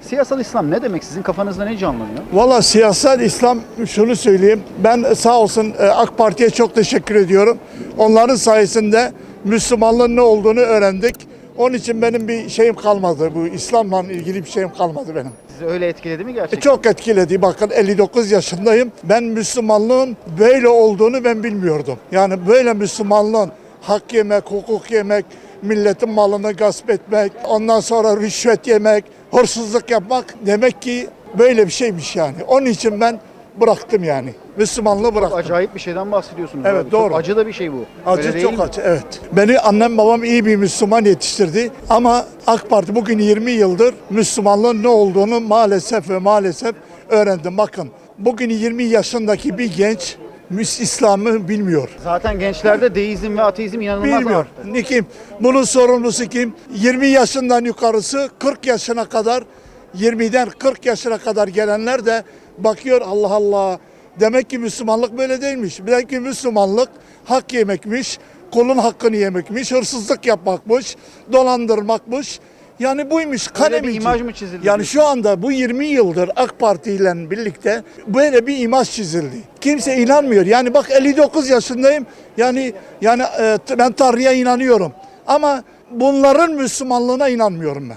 Siyasal İslam ne demek? Sizin kafanızda ne canlanıyor? Valla siyasal İslam şunu söyleyeyim. Ben sağ olsun e, AK Parti'ye çok teşekkür ediyorum. Onların sayesinde Müslümanlığın ne olduğunu öğrendik. Onun için benim bir şeyim kalmadı. Bu İslam'la ilgili bir şeyim kalmadı benim. Sizi öyle etkiledi mi E, gerçekten? çok etkiledi. Bakın 59 yaşındayım. Ben Müslümanlığın böyle olduğunu ben bilmiyordum. Yani böyle Müslümanlığın hak yemek, hukuk yemek, milletin malını gasp etmek, ondan sonra rüşvet yemek, hırsızlık yapmak demek ki böyle bir şeymiş yani. Onun için ben bıraktım yani. Müslümanlığı bıraktım. Acayip bir şeyden bahsediyorsunuz. Evet, abi. doğru. Çok acı da bir şey bu. Acı Öyle çok mi? acı evet. Beni annem babam iyi bir Müslüman yetiştirdi ama AK Parti bugün 20 yıldır Müslümanlığın ne olduğunu maalesef ve maalesef öğrendim. Bakın bugün 20 yaşındaki bir genç Müs İslam'ı bilmiyor. Zaten gençlerde deizm ve ateizm inanılmaz Bilmiyor. arttı. Ne kim? Bunun sorumlusu kim? 20 yaşından yukarısı 40 yaşına kadar 20'den 40 yaşına kadar gelenler de bakıyor Allah Allah. Demek ki Müslümanlık böyle değilmiş. Demek ki Müslümanlık hak yemekmiş, kulun hakkını yemekmiş, hırsızlık yapmakmış, dolandırmakmış. Yani buymuş. Kalem bir için. imaj mı çizildi Yani şu anda bu 20 yıldır AK Parti ile birlikte böyle bir imaj çizildi. Kimse inanmıyor. Yani bak 59 yaşındayım. Yani yani e, ben Tanrı'ya inanıyorum. Ama bunların Müslümanlığına inanmıyorum ben.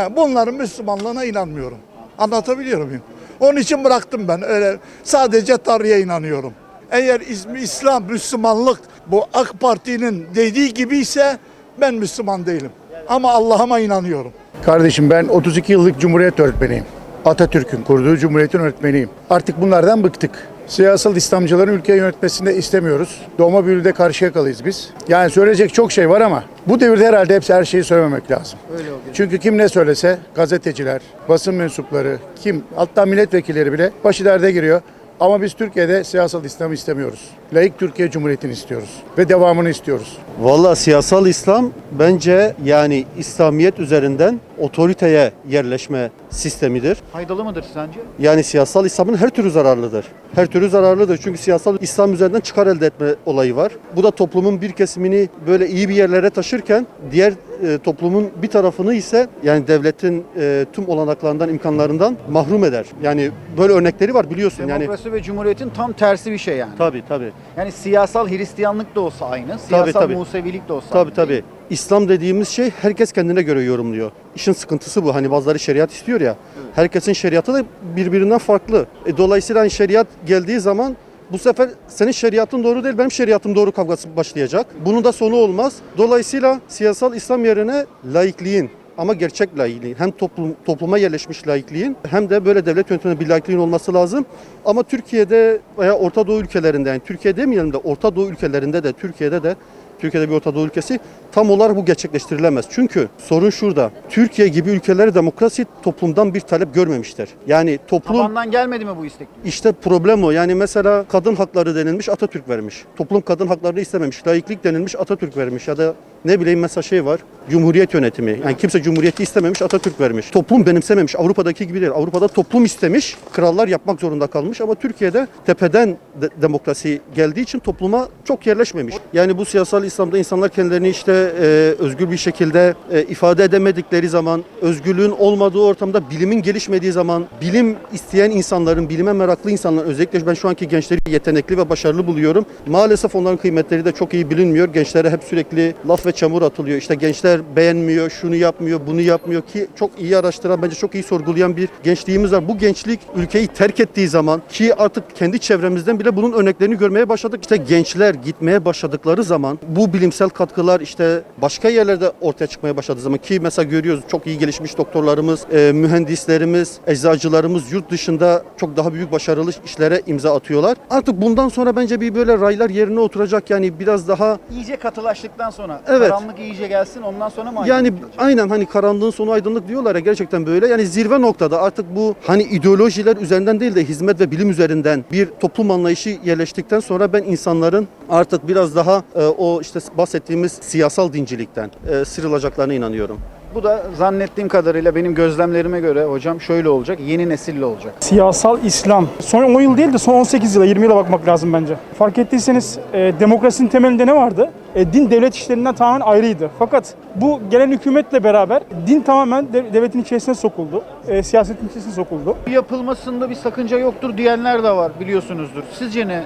He, bunların Müslümanlığına inanmıyorum. Anlatabiliyor muyum? Onun için bıraktım ben. Öyle sadece Tanrı'ya inanıyorum. Eğer İslam, Müslümanlık bu AK Parti'nin dediği gibi ise ben Müslüman değilim. Ama Allah'ıma inanıyorum. Kardeşim ben 32 yıllık Cumhuriyet öğretmeniyim. Atatürk'ün kurduğu Cumhuriyet'in öğretmeniyim. Artık bunlardan bıktık. Siyasal İslamcıların ülkeyi yönetmesini de istemiyoruz. Doğma büyüde karşı yakalıyız biz. Yani söyleyecek çok şey var ama bu devirde herhalde hepsi her şeyi söylememek lazım. Öyle oldu. Çünkü kim ne söylese gazeteciler, basın mensupları, kim hatta milletvekilleri bile başı derde giriyor. Ama biz Türkiye'de siyasal İslam'ı istemiyoruz. Layık Türkiye Cumhuriyeti'ni istiyoruz ve devamını istiyoruz. Valla siyasal İslam bence yani İslamiyet üzerinden otoriteye yerleşme sistemidir. Faydalı mıdır sence? Yani siyasal İslam'ın her türlü zararlıdır. Her türlü zararlıdır çünkü siyasal İslam üzerinden çıkar elde etme olayı var. Bu da toplumun bir kesimini böyle iyi bir yerlere taşırken diğer e, toplumun bir tarafını ise yani devletin e, tüm olanaklarından, imkanlarından mahrum eder. Yani böyle örnekleri var biliyorsun yani. Demokrasi ve cumhuriyetin tam tersi bir şey yani. Tabii tabii. Yani siyasal Hristiyanlık da olsa aynı, siyasal tabii. Musevilik de olsa Tabii aynı. tabii. İslam dediğimiz şey herkes kendine göre yorumluyor. İşin sıkıntısı bu. Hani bazıları şeriat istiyor ya. Herkesin şeriatı da birbirinden farklı. E, dolayısıyla hani şeriat geldiği zaman bu sefer senin şeriatın doğru değil, benim şeriatım doğru kavgası başlayacak. Bunun da sonu olmaz. Dolayısıyla siyasal İslam yerine laikliğin ama gerçek laikliğin hem toplum, topluma yerleşmiş laikliğin hem de böyle devlet yönetiminde bir laikliğin olması lazım. Ama Türkiye'de veya Orta Doğu ülkelerinde yani Türkiye demeyelim de Orta Doğu ülkelerinde de Türkiye'de de Türkiye'de bir Orta Doğu ülkesi tam olarak bu gerçekleştirilemez. Çünkü sorun şurada. Türkiye gibi ülkeler demokrasi toplumdan bir talep görmemiştir. Yani toplum Tabandan gelmedi mi bu istek? işte problem o. Yani mesela kadın hakları denilmiş Atatürk vermiş. Toplum kadın haklarını istememiş. Laiklik denilmiş Atatürk vermiş. Ya da ne bileyim mesela şey var. Cumhuriyet yönetimi. Yani kimse cumhuriyeti istememiş Atatürk vermiş. Toplum benimsememiş. Avrupa'daki gibi değil. Avrupa'da toplum istemiş. Krallar yapmak zorunda kalmış. Ama Türkiye'de tepeden de- demokrasi geldiği için topluma çok yerleşmemiş. Yani bu siyasal İslam'da insanlar kendilerini işte e, özgür bir şekilde e, ifade edemedikleri zaman, özgürlüğün olmadığı ortamda bilimin gelişmediği zaman, bilim isteyen insanların, bilime meraklı insanların özellikle ben şu anki gençleri yetenekli ve başarılı buluyorum. Maalesef onların kıymetleri de çok iyi bilinmiyor. Gençlere hep sürekli laf ve çamur atılıyor. İşte gençler beğenmiyor, şunu yapmıyor, bunu yapmıyor ki çok iyi araştıran, bence çok iyi sorgulayan bir gençliğimiz var. Bu gençlik ülkeyi terk ettiği zaman ki artık kendi çevremizden bile bunun örneklerini görmeye başladık. İşte gençler gitmeye başladıkları zaman bu bilimsel katkılar işte başka yerlerde ortaya çıkmaya başladığı zaman ki mesela görüyoruz çok iyi gelişmiş doktorlarımız, e, mühendislerimiz, eczacılarımız yurt dışında çok daha büyük başarılı işlere imza atıyorlar. Artık bundan sonra bence bir böyle raylar yerine oturacak yani biraz daha İyice katılaştıktan sonra, Evet. Karanlık iyice gelsin ondan sonra mı yani aydınlık gelecek? aynen hani karanlığın sonu aydınlık diyorlar ya gerçekten böyle. Yani zirve noktada artık bu hani ideolojiler üzerinden değil de hizmet ve bilim üzerinden bir toplum anlayışı yerleştikten sonra ben insanların artık biraz daha e, o işte bahsettiğimiz siyasal dincilikten e, sıyrılacaklarına inanıyorum. Bu da zannettiğim kadarıyla benim gözlemlerime göre hocam şöyle olacak, yeni nesille olacak. Siyasal İslam. Son 10 yıl değil de son 18 yıla 20 yıla bakmak lazım bence. Fark ettiyseniz e, demokrasinin temelinde ne vardı? E, din devlet işlerinden tamamen ayrıydı. Fakat bu gelen hükümetle beraber din tamamen de- devletin içerisine sokuldu. E, siyasetin içerisine sokuldu. Yapılmasında bir sakınca yoktur diyenler de var biliyorsunuzdur. Sizce ne?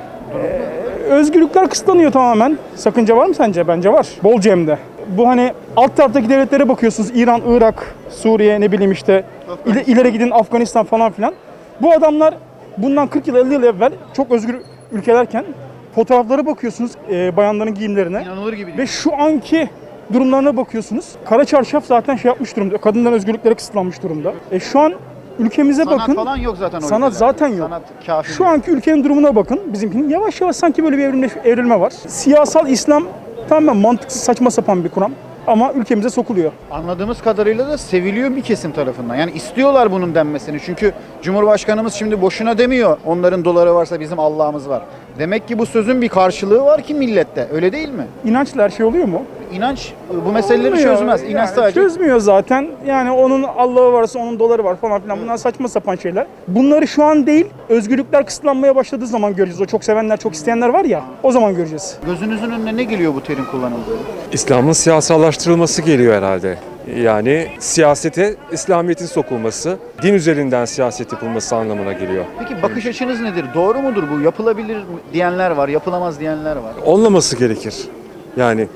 Özgürlükler kısıtlanıyor tamamen. Sakınca var mı sence? Bence var. Bolca hem de. Bu hani alt taraftaki devletlere bakıyorsunuz. İran, Irak, Suriye ne bileyim işte ile- ileri gidin Afganistan falan filan. Bu adamlar bundan 40 yıl 50 yıl evvel çok özgür ülkelerken fotoğraflara bakıyorsunuz e, bayanların giyimlerine. İnanılır gibi değil. Ve şu anki durumlarına bakıyorsunuz. Kara çarşaf zaten şey yapmış durumda. Kadınların özgürlükleri kısıtlanmış durumda. E şu an ülkemize Sanat bakın. falan yok zaten o Sanat ülkelerde. zaten yok. Sanat kafi. Şu anki ülkenin durumuna bakın. Bizimkinin yavaş yavaş sanki böyle bir evrimleş, evrilme var. Siyasal İslam tamamen mantıksız saçma sapan bir kuram. Ama ülkemize sokuluyor. Anladığımız kadarıyla da seviliyor bir kesim tarafından. Yani istiyorlar bunun denmesini. Çünkü Cumhurbaşkanımız şimdi boşuna demiyor. Onların doları varsa bizim Allah'ımız var. Demek ki bu sözün bir karşılığı var ki millette. Öyle değil mi? İnançla her şey oluyor mu? İnanç bu meseleleri Olmuyor. çözmez. İnanç Yani sadece Çözmüyor zaten. Yani onun Allah'ı varsa onun doları var falan filan. Bunlar saçma sapan şeyler. Bunları şu an değil, özgürlükler kısıtlanmaya başladığı zaman göreceğiz. O çok sevenler, çok isteyenler var ya, o zaman göreceğiz. gözünüzün önüne ne geliyor bu terim kullanıldığı? İslam'ın siyasallaştırılması geliyor herhalde. Yani siyasete İslamiyet'in sokulması, din üzerinden siyaset yapılması anlamına geliyor. Peki bakış açınız nedir? Doğru mudur bu? Yapılabilir mi diyenler var, yapılamaz diyenler var. Olmaması gerekir. Yani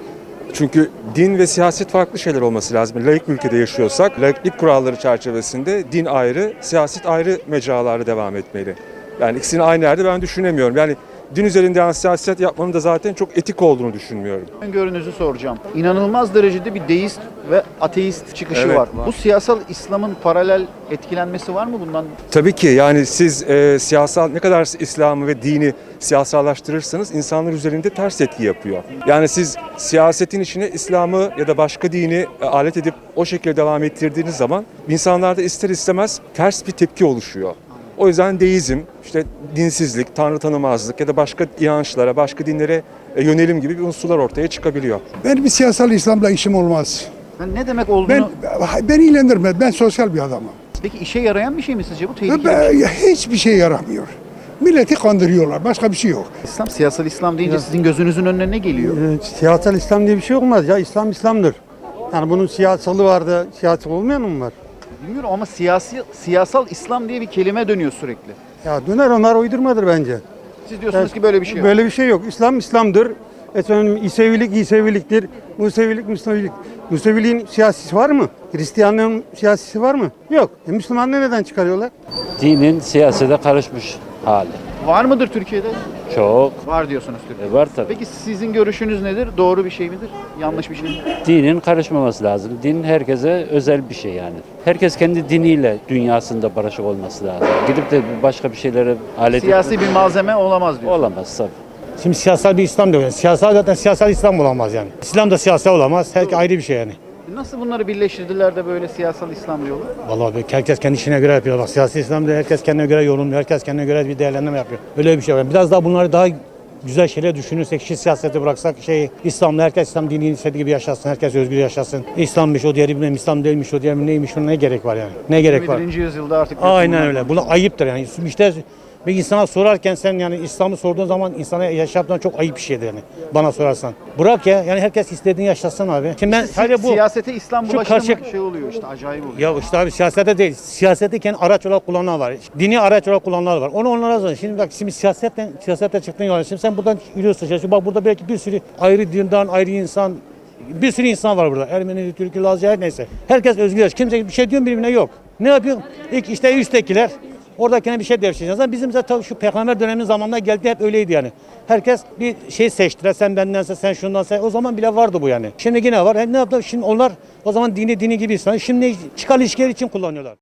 çünkü din ve siyaset farklı şeyler olması lazım. Laik bir ülkede yaşıyorsak, laiklik kuralları çerçevesinde din ayrı, siyaset ayrı mecralarda devam etmeli. Yani ikisini aynı yerde ben düşünemiyorum. Yani din üzerinden siyaset yapmanın da zaten çok etik olduğunu düşünmüyorum. Öngörünüzü soracağım. İnanılmaz derecede bir deist ve ateist çıkışı Evet, var. var. Bu siyasal İslam'ın paralel etkilenmesi var mı bundan? Tabii ki yani siz e, siyasal ne kadar İslam'ı ve dini siyasallaştırırsanız insanlar üzerinde ters etki yapıyor. Yani siz siyasetin içine İslam'ı ya da başka dini e, alet edip o şekilde devam ettirdiğiniz zaman insanlarda ister istemez ters bir tepki oluşuyor. O yüzden deizm, işte dinsizlik, tanrı tanımazlık ya da başka inançlara, başka dinlere e, yönelim gibi bir unsurlar ortaya çıkabiliyor. Benim bir siyasal İslam'la işim olmaz. Yani ne demek olduğunu... Ben beni ilgilendirmez. Ben sosyal bir adamım. Peki işe yarayan bir şey mi sizce bu? Tehlikeli bir şey. Hiçbir şey yaramıyor. Milleti kandırıyorlar. Başka bir şey yok. İslam, siyasal İslam deyince sizin gözünüzün önüne ne geliyor? Ee, Siyasal İslam diye bir şey olmaz ya. İslam İslam'dır. Yani bunun siyasalı vardı, siyasi olmayan mı var? Bilmiyorum ama siyasi siyasal İslam diye bir kelime dönüyor sürekli. Ya döner onlar uydurmadır bence. Siz diyorsunuz ki böyle bir şey yok. Böyle bir şey yok. İslam İslam'dır. Efendim İsevilik İseviliktir. Musevilik Musevilik. Museviliğin siyasisi var mı? Hristiyanlığın siyasisi var mı? Yok. E Müslümanlığı neden çıkarıyorlar? dinin siyasete karışmış hali. Var mıdır Türkiye'de? Çok Var diyorsunuz Türkiye'de. e, var tabii. Peki sizin görüşünüz nedir? Doğru bir şey midir? Yanlış bir şey mi? Dinin karışmaması lazım. Din herkese özel bir şey yani. Herkes kendi diniyle dünyasında barışık olması lazım. Gidip de başka bir şeylere alet Siyasi bir malzeme olamaz diyor. olamaz tabii. Şimdi siyasal bir İslam diyor. Yani siyasal zaten siyasal İslam olamaz yani. İslam da siyasal olamaz. Her ayrı bir şey yani. Nasıl bunları birleştirdiler de böyle siyasal İslam diyorlar? Vallahi herkes kendi işine göre yapıyor. Bak siyasi İslam'da herkes kendine göre yorumluyor. Herkes kendine göre bir değerlendirme yapıyor. Öyle bir şey var. Biraz daha bunları daha güzel şeyler düşünürsek, şey siyaseti bıraksak, şey İslam'da herkes İslam dinini istediği gibi yaşasın, herkes özgür yaşasın. İslam'mış o diğeri bilmem İslam değilmiş o diğeri neymiş ona ne gerek var yani? Ne gerek var? 21. yüzyılda artık Aynen öyle. Bu ayıptır yani. İşte bir insana sorarken sen yani İslam'ı sorduğun zaman insana yaşatman çok ayıp bir şeydir yani. Bana sorarsan. Bırak ya. Yani herkes istediğini yaşasın abi. Şimdi ben sadece bu. Siyasete İslam Şu bulaşımı karşı- şey oluyor işte acayip oluyor. Ya işte abi siyasette değil. Siyasette kendi araç olarak kullananlar var. Dini araç olarak kullananlar var. Onu onlara zor. Şimdi bak şimdi siyasetten siyasette çıktığın yolda. Şimdi sen buradan yürüyorsun. Şimdi bak burada belki bir sürü ayrı dinden ayrı insan bir sürü insan var burada. Ermeni, Türkü, Lazca her neyse. Herkes özgür. Kimse bir şey diyor birbirine yok. Ne yapıyor? İlk işte üsttekiler oradakine bir şey devşireceğiz. Bizim zaten şu peygamber döneminin zamanında geldi hep öyleydi yani. Herkes bir şey seçtiler. Sen bendense sen şundansa. O zaman bile vardı bu yani. Şimdi yine var. E ne yaptı? Şimdi onlar o zaman dini dini gibi insan. Şimdi çıkar ilişkiler için kullanıyorlar.